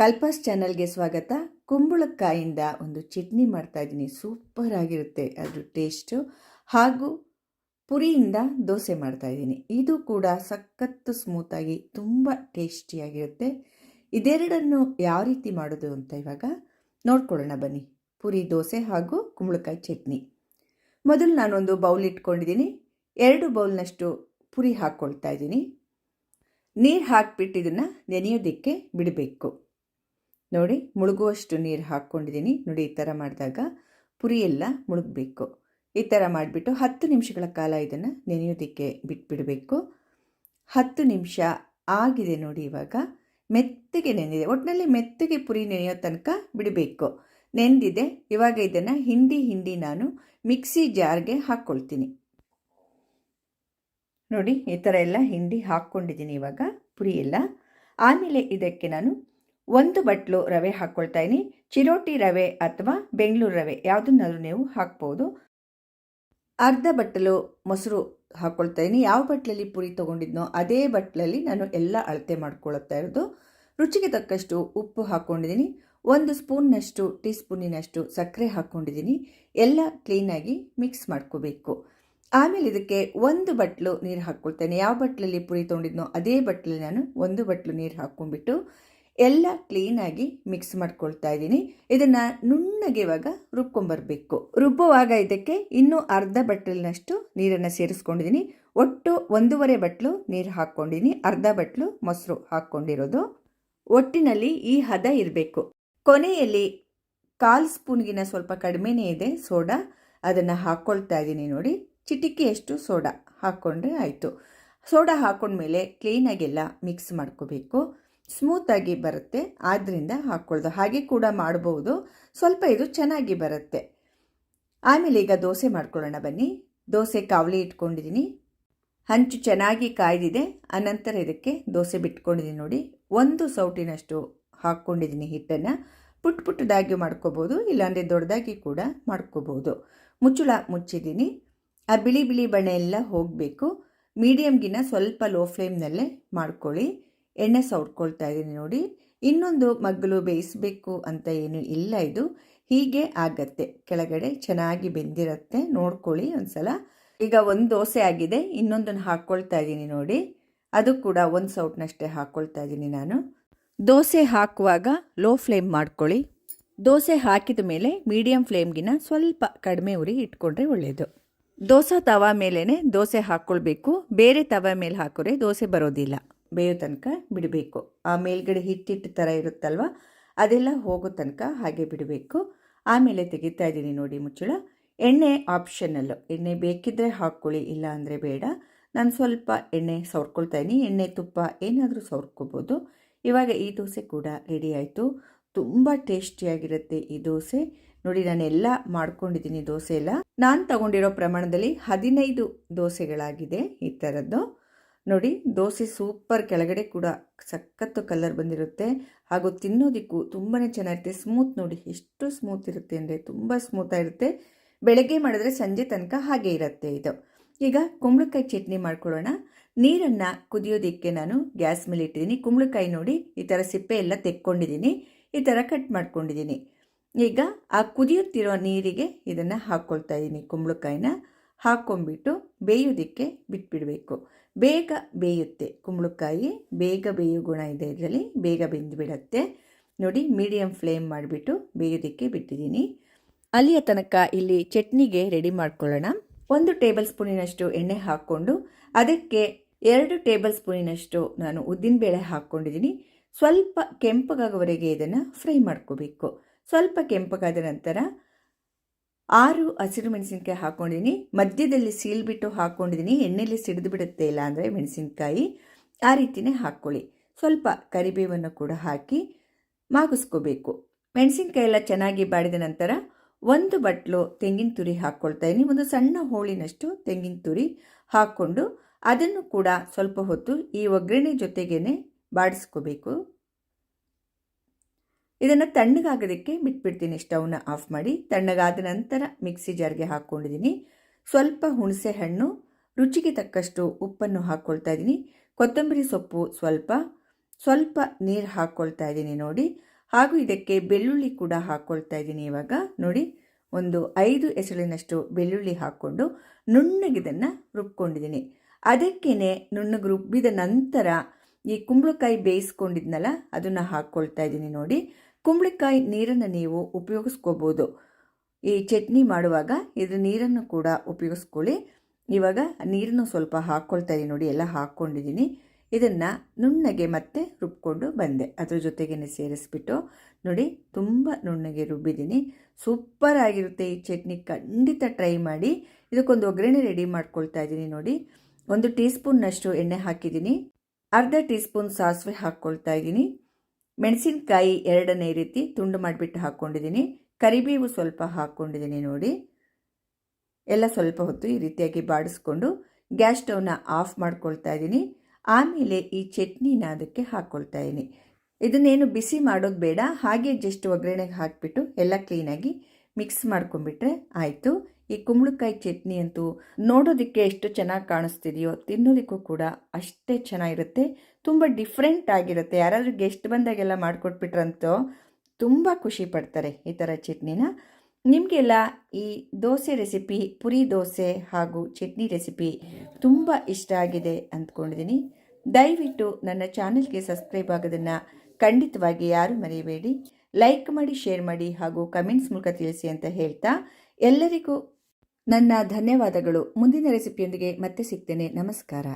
ಕಲ್ಪಸ್ ಚಾನಲ್ಗೆ ಸ್ವಾಗತ. ಕುಂಬಳಕಾಯಿಂದ ಒಂದು ಚಟ್ನಿ ಮಾಡ್ತಾ ಇದ್ದೀನಿ. ಸೂಪರ್ ಆಗಿರುತ್ತೆ. ಅದು ಟೇಸ್ಟು ಹಾಗೂ ಪುರಿಯಿಂದ ದೋಸೆ ಮಾಡ್ತಾ ಇದ್ದೀನಿ. ಇದು ಕೂಡ ಸಖತ್ತು ಸ್ಮೂತಾಗಿ ತುಂಬ ಟೇಸ್ಟಿಯಾಗಿರುತ್ತೆ ಇದೆರಡನ್ನು ಯಾವ ರೀತಿ ಮಾಡೋದು ಅಂತ ಇವಾಗ ನೋಡ್ಕೊಳ್ಳೋಣ ಬನ್ನಿ. ಪುರಿ, ದೋಸೆ ಹಾಗೂ ಕುಂಬಳಕಾಯಿ ಚಟ್ನಿ. ಮೊದಲು ನಾನೊಂದು ಬೌಲ್ ಇಟ್ಕೊಂಡಿದ್ದೀನಿ. ಎರಡು ಬೌಲ್ನಷ್ಟು ಪುರಿ ಹಾಕ್ಕೊಳ್ತಾ ಇದ್ದೀನಿ. ನೀರು ಹಾಕಿಬಿಟ್ಟು ಇದನ್ನು ನೆನೆಯೋದಕ್ಕೆ ಬಿಡಬೇಕು. ನೋಡಿ ಮುಳುಗುವಷ್ಟು ನೀರು ಹಾಕ್ಕೊಂಡಿದ್ದೀನಿ ನೋಡಿ ಈ ಥರ ಮಾಡಿದಾಗ ಪುರಿ ಎಲ್ಲ ಮುಳುಗಬೇಕು. ಈ ಥರ ಮಾಡಿಬಿಟ್ಟು ಹತ್ತು ನಿಮಿಷಗಳ ಕಾಲ ಇದನ್ನು ನೆನೆಯೋದಕ್ಕೆ ಬಿಟ್ಬಿಡಬೇಕು. ಹತ್ತು ನಿಮಿಷ ಆಗಿದೆ ನೋಡಿ ಇವಾಗ. ಮೆತ್ತಗೆ ನೆನೆದಿದೆ. ಒಟ್ಟಿನಲ್ಲಿ ಮೆತ್ತಗೆ ಪುರಿ ನೆನೆಯೋ ತನಕ ಬಿಡಬೇಕು. ನೆಂದಿದೆ. ಇವಾಗ ಇದನ್ನು ಹಿಂಡಿ ಹಿಂಡಿ ನಾನು ಮಿಕ್ಸಿ ಜಾರ್ಗೆ ಹಾಕ್ಕೊಳ್ತೀನಿ ನೋಡಿ ಈ ಥರ ಎಲ್ಲ ಹಿಂಡಿ ಹಾಕ್ಕೊಂಡಿದ್ದೀನಿ ಇವಾಗ ಪುರಿ ಎಲ್ಲ. ಆಮೇಲೆ ಇದಕ್ಕೆ ನಾನು ಒಂದು ಬಟ್ಲು ರವೆ ಹಾಕ್ಕೊಳ್ತಾ ಇದ್ದೀನಿ ಚಿರೋಟಿ ರವೆ ಅಥವಾ ಬೆಂಗಳೂರು ರವೆ, ಯಾವುದನ್ನಾದರೂ ನೀವು ಹಾಕ್ಬೋದು. ಅರ್ಧ ಬಟ್ಟಲು ಮೊಸರು ಹಾಕ್ಕೊಳ್ತಾ ಇದ್ದೀನಿ ಯಾವ ಬಟ್ಲಲ್ಲಿ ಪುರಿ ತೊಗೊಂಡಿದ್ನೋ ಅದೇ ಬಟ್ಲಲ್ಲಿ ನಾನು ಎಲ್ಲ ಅಳತೆ ಮಾಡ್ಕೊಳ್ತಾ ಇರೋದು. ರುಚಿಗೆ ತಕ್ಕಷ್ಟು ಉಪ್ಪು ಹಾಕ್ಕೊಂಡಿದ್ದೀನಿ ಒಂದು ಸ್ಪೂನ್ನಷ್ಟು ಟೀ ಸ್ಪೂನಿನಷ್ಟು ಸಕ್ಕರೆ ಹಾಕ್ಕೊಂಡಿದ್ದೀನಿ ಎಲ್ಲ ಕ್ಲೀನಾಗಿ ಮಿಕ್ಸ್ ಮಾಡ್ಕೋಬೇಕು. ಆಮೇಲೆ ಇದಕ್ಕೆ ಒಂದು ಬಟ್ಲು ನೀರು ಹಾಕ್ಕೊಳ್ತೇನೆ ಯಾವ ಬಟ್ಲಲ್ಲಿ ಪುರಿ ತೊಗೊಂಡಿದ್ನೋ ಅದೇ ಬಟ್ಲಲ್ಲಿ ನಾನು ಒಂದು ಬಟ್ಲು ನೀರು ಹಾಕ್ಕೊಂಡ್ಬಿಟ್ಟು ಎಲ್ಲ ಕ್ಲೀನಾಗಿ ಮಿಕ್ಸ್ ಮಾಡ್ಕೊಳ್ತಾ ಇದ್ದೀನಿ. ಇದನ್ನು ನುಣ್ಣಗೆ ಇವಾಗ ರುಬ್ಕೊಂಬರ್ಬೇಕು. ರುಬ್ಬುವಾಗ ಇದಕ್ಕೆ ಇನ್ನೂ ಅರ್ಧ ಬಟ್ಲಿನಷ್ಟು ನೀರನ್ನು ಸೇರಿಸ್ಕೊಂಡಿದ್ದೀನಿ. ಒಟ್ಟು ಒಂದೂವರೆ ಬಟ್ಲು ನೀರು ಹಾಕ್ಕೊಂಡಿದ್ದೀನಿ. ಅರ್ಧ ಬಟ್ಲು ಮೊಸರು ಹಾಕ್ಕೊಂಡಿರೋದು. ಒಟ್ಟಿನಲ್ಲಿ ಈ ಹದ ಇರಬೇಕು. ಕೊನೆಯಲ್ಲಿ ಕಾಲು ಸ್ಪೂನ್ಗಿನ ಸ್ವಲ್ಪ ಕಡಿಮೆನೇ ಇದೆ ಸೋಡಾ. ಅದನ್ನು ಹಾಕ್ಕೊಳ್ತಾ ಇದ್ದೀನಿ ನೋಡಿ. ಚಿಟಿಕೆಯಷ್ಟು ಸೋಡಾ ಹಾಕ್ಕೊಂಡ್ರೆ ಆಯಿತು. ಸೋಡಾ ಹಾಕ್ಕೊಂಡ್ಮೇಲೆ ಕ್ಲೀನಾಗೆಲ್ಲ ಮಿಕ್ಸ್ ಮಾಡ್ಕೋಬೇಕು. ಸ್ಮೂತಾಗಿ ಬರುತ್ತೆ ಆದ್ದರಿಂದ ಹಾಕ್ಕೊಳ್ಳೋದು ಹಾಗೆ ಕೂಡ ಮಾಡ್ಬೋದು. ಸ್ವಲ್ಪ ಇದು ಚೆನ್ನಾಗಿ ಬರುತ್ತೆ. ಆಮೇಲೆ ಈಗ ದೋಸೆ ಮಾಡ್ಕೊಳ್ಳೋಣ ಬನ್ನಿ. ದೋಸೆ ಕಾವಲಿ ಇಟ್ಕೊಂಡಿದ್ದೀನಿ. ಹಂಚು ಚೆನ್ನಾಗಿ ಕಾಯ್ದಿದೆ. ಅನಂತರ ಇದಕ್ಕೆ ದೋಸೆ ಬಿಟ್ಕೊಂಡಿದ್ದೀನಿ ನೋಡಿ. ಒಂದು ಸೌಟಿನಷ್ಟು ಹಾಕ್ಕೊಂಡಿದ್ದೀನಿ ಹಿಟ್ಟನ್ನು. ಪುಟ್ ಪುಟ್ಟದಾಗಿ ಮಾಡ್ಕೋಬೋದು, ಇಲ್ಲಾಂದರೆ ದೊಡ್ಡದಾಗಿ ಕೂಡ ಮಾಡ್ಕೋಬೋದು. ಮುಚ್ಚುಳ ಮುಚ್ಚಿದ್ದೀನಿ. ಆ ಬಿಳಿ ಬಿಳಿ ಬಣ್ಣ ಎಲ್ಲ ಹೋಗಬೇಕು. ಮೀಡಿಯಮ್ಗಿನ ಸ್ವಲ್ಪ ಲೋ ಫ್ಲೇಮ್ನಲ್ಲೇ ಮಾಡ್ಕೊಳ್ಳಿ. ಎಣ್ಣೆ ಸೌಡ್ಕೊಳ್ತಾ ಇದ್ದೀನಿ ನೋಡಿ. ಇನ್ನೊಂದು ಮಗ್ಗಲು ಬೇಯಿಸಬೇಕು ಅಂತ ಏನು ಇಲ್ಲ ಇದು. ಹೀಗೆ ಆಗತ್ತೆ. ಕೆಳಗಡೆ ಚೆನ್ನಾಗಿ ಬೆಂದಿರತ್ತೆ. ನೋಡ್ಕೊಳ್ಳಿ ಒಂದ್ಸಲ. ಈಗ ಒಂದು ದೋಸೆ ಆಗಿದೆ. ಇನ್ನೊಂದನ್ನು ಹಾಕ್ಕೊಳ್ತಾ ಇದ್ದೀನಿ ನೋಡಿ. ಅದು ಕೂಡ ಒಂದು ಸೌಟ್ನಷ್ಟೇ ಹಾಕ್ಕೊಳ್ತಾ ಇದ್ದೀನಿ ನಾನು. ದೋಸೆ ಹಾಕುವಾಗ ಲೋ ಫ್ಲೇಮ್ ಮಾಡ್ಕೊಳ್ಳಿ. ದೋಸೆ ಹಾಕಿದ ಮೇಲೆ ಮೀಡಿಯಂ ಫ್ಲೇಮ್ಗಿನ ಸ್ವಲ್ಪ ಕಡಿಮೆ ಉರಿ ಇಟ್ಕೊಂಡ್ರೆ ಒಳ್ಳೆಯದು ದೋಸೆ ತವ ಮೇಲೇ ದೋಸೆ ಹಾಕ್ಕೊಳ್ಬೇಕು. ಬೇರೆ ತವ ಮೇಲೆ ಹಾಕಿದ್ರೆ ದೋಸೆ ಬರೋದಿಲ್ಲ. ಬೇಯೋ ತನಕ ಬಿಡಬೇಕು. ಆ ಮೇಲ್ಗಡೆ ಹಿಟ್ಟಿಟ್ಟು ಥರ ಇರುತ್ತಲ್ವ? ಅದೆಲ್ಲ ಹೋಗೋ ತನಕ ಹಾಗೆ ಬಿಡಬೇಕು. ಆಮೇಲೆ ತೆಗಿತಾ ಇದ್ದೀನಿ ನೋಡಿ ಮುಚ್ಚಳ. ಎಣ್ಣೆ ಆಪ್ಷನಲ್ಲು ಎಣ್ಣೆ ಬೇಕಿದ್ದರೆ ಹಾಕ್ಕೊಳ್ಳಿ, ಇಲ್ಲ ಅಂದರೆ ಬೇಡ. ನಾನು ಸ್ವಲ್ಪ ಎಣ್ಣೆ ಸವರ್ಕೊಳ್ತಾ ಇದ್ದೀನಿ. ಎಣ್ಣೆ ತುಪ್ಪ ಏನಾದರೂ ಸವರ್ಕೋಬೋದು. ಇವಾಗ ಈ ದೋಸೆ ಕೂಡ ರೆಡಿ ಆಯಿತು. ತುಂಬ ಟೇಸ್ಟಿಯಾಗಿರುತ್ತೆ ಈ ದೋಸೆ. ನೋಡಿ ನಾನು ಎಲ್ಲ ಮಾಡ್ಕೊಂಡಿದ್ದೀನಿ ದೋಸೆ ಎಲ್ಲ. ನಾನು ತಗೊಂಡಿರೋ ಪ್ರಮಾಣದಲ್ಲಿ ಹದಿನೈದು ದೋಸೆಗಳಾಗಿದೆ ಈ ಥರದ್ದು ನೋಡಿ, ದೋಸೆ ಸೂಪರ್ ಕೆಳಗಡೆ ಕೂಡ ಸಖತ್ತು ಕಲರ್ ಬಂದಿರುತ್ತೆ. ಹಾಗೂ ತಿನ್ನೋದಕ್ಕೂ ತುಂಬಾ ಚೆನ್ನಾಗಿರುತ್ತೆ. ಸ್ಮೂತ್ ನೋಡಿ, ಎಷ್ಟು ಸ್ಮೂತ್ ಇರುತ್ತೆ ಅಂದರೆ ತುಂಬ ಸ್ಮೂತಾಗಿರುತ್ತೆ ಬೆಳಗ್ಗೆ ಮಾಡಿದ್ರೆ ಸಂಜೆ ತನಕ ಹಾಗೆ ಇರುತ್ತೆ ಇದು. ಈಗ ಕುಂಬಳಕಾಯಿ ಚಟ್ನಿ ಮಾಡ್ಕೊಳ್ಳೋಣ. ನೀರನ್ನು ಕುದಿಯೋದಕ್ಕೆ ನಾನು ಗ್ಯಾಸ್ ಮೇಲೆ ಇಟ್ಟಿದ್ದೀನಿ. ಕುಂಬಳಕಾಯಿ ನೋಡಿ, ಈ ಥರ ಸಿಪ್ಪೆ ಎಲ್ಲ ತೆಕ್ಕೊಂಡಿದ್ದೀನಿ. ಈ ಥರ ಕಟ್ ಮಾಡ್ಕೊಂಡಿದ್ದೀನಿ. ಈಗ ಆ ಕುದಿಯುತ್ತಿರೋ ನೀರಿಗೆ ಇದನ್ನು ಹಾಕ್ಕೊಳ್ತಾ ಇದ್ದೀನಿ ಕುಂಬಳಕಾಯಿನ. ಹಾಕ್ಕೊಂಬಿಟ್ಟು ಬೇಯೋದಕ್ಕೆ ಬಿಟ್ಬಿಡಬೇಕು. ಬೇಗ ಬೇಯುತ್ತೆ. ಕುಂಬಳಕಾಯಿ ಬೇಗ ಬೇಯೋ ಗುಣ ಇದೆ ಇದರಲ್ಲಿ. ಬೇಗ ಬೆಂದುಬಿಡತ್ತೆ. ನೋಡಿ ಮೀಡಿಯಮ್ ಫ್ಲೇಮ್ ಮಾಡಿಬಿಟ್ಟು ಬೇಯೋದಕ್ಕೆ ಬಿಟ್ಟಿದ್ದೀನಿ. ಅಲ್ಲಿಯ ತನಕ ಇಲ್ಲಿ ಚಟ್ನಿಗೆ ರೆಡಿ ಮಾಡ್ಕೊಳ್ಳೋಣ. ಒಂದು ಟೇಬಲ್ ಸ್ಪೂನಿನಷ್ಟು ಎಣ್ಣೆ ಹಾಕ್ಕೊಂಡು ಅದಕ್ಕೆ ಎರಡು ಟೇಬಲ್ ಸ್ಪೂನಿನಷ್ಟು ನಾನು ಉದ್ದಿನಬೇಳೆ ಹಾಕ್ಕೊಂಡಿದ್ದೀನಿ. ಸ್ವಲ್ಪ ಕೆಂಪಗಾಗೋವರೆಗೆ ಇದನ್ನು ಫ್ರೈ ಮಾಡ್ಕೋಬೇಕು. ಸ್ವಲ್ಪ ಕೆಂಪಗಾದ ನಂತರ ಆರು ಹಸಿರು ಮೆಣಸಿನ್ಕಾಯಿ ಹಾಕ್ಕೊಂಡಿದ್ದೀನಿ ಮಧ್ಯದಲ್ಲಿ ಸೀಲ್ಬಿಟ್ಟು ಹಾಕ್ಕೊಂಡಿದ್ದೀನಿ ಎಣ್ಣೆಯಲ್ಲಿ ಸಿಡಿದು ಬಿಡುತ್ತೆ ಇಲ್ಲ ಅಂದರೆ ಮೆಣಸಿನ್ಕಾಯಿ. ಆ ರೀತಿಯೇ ಹಾಕ್ಕೊಳ್ಳಿ ಸ್ವಲ್ಪ ಕರಿಬೇವನ್ನು ಕೂಡ ಹಾಕಿ ಮಾಗಿಸ್ಕೋಬೇಕು. ಮೆಣಸಿನ್ಕಾಯಿ ಎಲ್ಲ ಚೆನ್ನಾಗಿ ಬಾಡಿದ ನಂತರ ಒಂದು ಬಟ್ಲು ತೆಂಗಿನ ತುರಿ ಹಾಕ್ಕೊಳ್ತಾ ಇದ್ದೀನಿ ಒಂದು ಸಣ್ಣ ಹೋಳಿನಷ್ಟು ತೆಂಗಿನ ತುರಿ ಹಾಕ್ಕೊಂಡು ಅದನ್ನು ಕೂಡ ಸ್ವಲ್ಪ ಹೊತ್ತು ಈ ಒಗ್ಗರಣೆ ಜೊತೆಗೇ ಬಾಡಿಸ್ಕೋಬೇಕು. ಇದನ್ನು ತಣ್ಣಗಾಗೋದಕ್ಕೆ ಬಿಟ್ಬಿಡ್ತೀನಿ ಸ್ಟವ್ನ ಆಫ್ ಮಾಡಿ. ತಣ್ಣಗಾದ ನಂತರ ಮಿಕ್ಸಿ ಜಾರ್ಗೆ ಹಾಕ್ಕೊಂಡಿದ್ದೀನಿ ಸ್ವಲ್ಪ ಹುಣಸೆ ಹಣ್ಣು, ರುಚಿಗೆ ತಕ್ಕಷ್ಟು ಉಪ್ಪನ್ನು ಹಾಕ್ಕೊಳ್ತಾ ಇದ್ದೀನಿ ಕೊತ್ತಂಬರಿ ಸೊಪ್ಪು ಸ್ವಲ್ಪ ಸ್ವಲ್ಪ ನೀರು ಹಾಕ್ಕೊಳ್ತಾ ಇದ್ದೀನಿ ನೋಡಿ. ಹಾಗೂ ಇದಕ್ಕೆ ಬೆಳ್ಳುಳ್ಳಿ ಕೂಡ ಹಾಕ್ಕೊಳ್ತಾ ಇದ್ದೀನಿ ಇವಾಗ ನೋಡಿ. ಒಂದು ಐದು ಎಸಳಿನಷ್ಟು ಬೆಳ್ಳುಳ್ಳಿ ಹಾಕ್ಕೊಂಡು ನುಣ್ಣಗಿದನ್ನು ರುಬ್ಕೊಂಡಿದ್ದೀನಿ ಅದಕ್ಕೇ ನುಣ್ಣಗೆ ರುಬ್ಬಿದ ನಂತರ ಈ ಕುಂಬಳಕಾಯಿ ಬೇಯಿಸ್ಕೊಂಡಿದ್ನಲ್ಲ, ಅದನ್ನು ಹಾಕ್ಕೊಳ್ತಾ ಇದ್ದೀನಿ ನೋಡಿ. ಕುಂಬಳಕಾಯಿ ನೀರನ್ನು ನೀವು ಉಪಯೋಗಿಸ್ಕೋಬೋದು. ಈ ಚಟ್ನಿ ಮಾಡುವಾಗ ಇದ್ರ ನೀರನ್ನು ಕೂಡ ಉಪಯೋಗಿಸ್ಕೊಳ್ಳಿ. ಇವಾಗ ನೀರನ್ನು ಸ್ವಲ್ಪ ಹಾಕ್ಕೊಳ್ತಾ ಇದ್ದೀನಿ ನೋಡಿ, ಎಲ್ಲ ಹಾಕ್ಕೊಂಡಿದ್ದೀನಿ ಇದನ್ನು ನುಣ್ಣಗೆ ಮತ್ತೆ ರುಬ್ಕೊಂಡು ಬಂದೆ. ಅದ್ರ ಜೊತೆಗೇ ಸೇರಿಸ್ಬಿಟ್ಟು ನೋಡಿ, ತುಂಬ ನುಣ್ಣಗೆ ರುಬ್ಬಿದ್ದೀನಿ. ಸೂಪರ್ ಆಗಿರುತ್ತೆ ಈ ಚಟ್ನಿ, ಖಂಡಿತ ಟ್ರೈ ಮಾಡಿ. ಇದಕ್ಕೊಂದು ಒಗ್ಗರಣೆ ರೆಡಿ ಮಾಡ್ಕೊಳ್ತಾ ಇದ್ದೀನಿ ನೋಡಿ. ಒಂದು ಟೀ ಸ್ಪೂನ್ನಷ್ಟು ಎಣ್ಣೆ ಹಾಕಿದ್ದೀನಿ. ಅರ್ಧ ಟೀ ಸ್ಪೂನ್ ಸಾಸಿವೆ ಹಾಕ್ಕೊಳ್ತಾ ಇದ್ದೀನಿ. ಮೆಣಸಿನಕಾಯಿ ಎರಡನೇ ರೀತಿ ತುಂಡು ಮಾಡಿಬಿಟ್ಟು ಹಾಕ್ಕೊಂಡಿದ್ದೀನಿ. ಕರಿಬೇವು ಸ್ವಲ್ಪ ಹಾಕ್ಕೊಂಡಿದ್ದೀನಿ ನೋಡಿ. ಎಲ್ಲ ಸ್ವಲ್ಪ ಹೊತ್ತು ಈ ರೀತಿಯಾಗಿ ಬಾಡಿಸ್ಕೊಂಡು ಗ್ಯಾಸ್ ಸ್ಟವ್ನ ಆಫ್ ಮಾಡ್ಕೊಳ್ತಾ ಇದ್ದೀನಿ. ಆಮೇಲೆ ಈ ಚಟ್ನಿನ ಅದಕ್ಕೆ ಹಾಕ್ಕೊಳ್ತಾ ಇದ್ದೀನಿ. ಇದನ್ನೇನು ಬಿಸಿ ಮಾಡೋದು ಬೇಡ, ಹಾಗೆ ಜಸ್ಟ್ ಒಗ್ಗರಣೆಗೆ ಹಾಕಿಬಿಟ್ಟು ಎಲ್ಲ ಕ್ಲೀನಾಗಿ ಮಿಕ್ಸ್ ಮಾಡ್ಕೊಂಡ್ಬಿಟ್ರೆ ಆಯಿತು. ಈ ಕುಂಬಳಕಾಯಿ ಚಟ್ನಿ ಅಂತೂ ನೋಡೋದಕ್ಕೆ ಎಷ್ಟು ಚೆನ್ನಾಗಿ ಕಾಣಿಸ್ತಿದೆಯೋ, ತಿನ್ನೋದಕ್ಕೂ ಕೂಡ ಅಷ್ಟೇ ಚೆನ್ನಾಗಿರುತ್ತೆ. ತುಂಬ ಡಿಫ್ರೆಂಟ್ ಆಗಿರುತ್ತೆ. ಯಾರಾದರೂ ಗೆಸ್ಟ್ ಬಂದಾಗೆಲ್ಲ ಮಾಡಿಕೊಟ್ಬಿಟ್ರಂತೋ ತುಂಬ ಖುಷಿ ಪಡ್ತಾರೆ ಈ ಥರ ಚಟ್ನಿನ. ನಿಮಗೆಲ್ಲ ಈ ದೋಸೆ ರೆಸಿಪಿ ಪುರಿ ದೋಸೆ ಹಾಗೂ ಚಟ್ನಿ ರೆಸಿಪಿ ತುಂಬ ಇಷ್ಟ ಆಗಿದೆ ಅಂದ್ಕೊಂಡಿದ್ದೀನಿ ದಯವಿಟ್ಟು ನನ್ನ ಚಾನೆಲ್ಗೆ ಸಬ್ಸ್ಕ್ರೈಬ್ ಆಗೋದನ್ನು ಖಂಡಿತವಾಗಿ ಯಾರು ಮರೆಯಬೇಡಿ ಲೈಕ್ ಮಾಡಿ ಶೇರ್ ಮಾಡಿ ಹಾಗೂ ಕಮೆಂಟ್ಸ್ ಮೂಲಕ ತಿಳಿಸಿ ಅಂತ ಹೇಳ್ತಾ ಎಲ್ಲರಿಗೂ ನನ್ನ ಧನ್ಯವಾದಗಳು. ಮುಂದಿನ ರೆಸಿಪಿಯೊಂದಿಗೆ ಮತ್ತೆ ಸಿಗ್ತೇನೆ. ನಮಸ್ಕಾರ.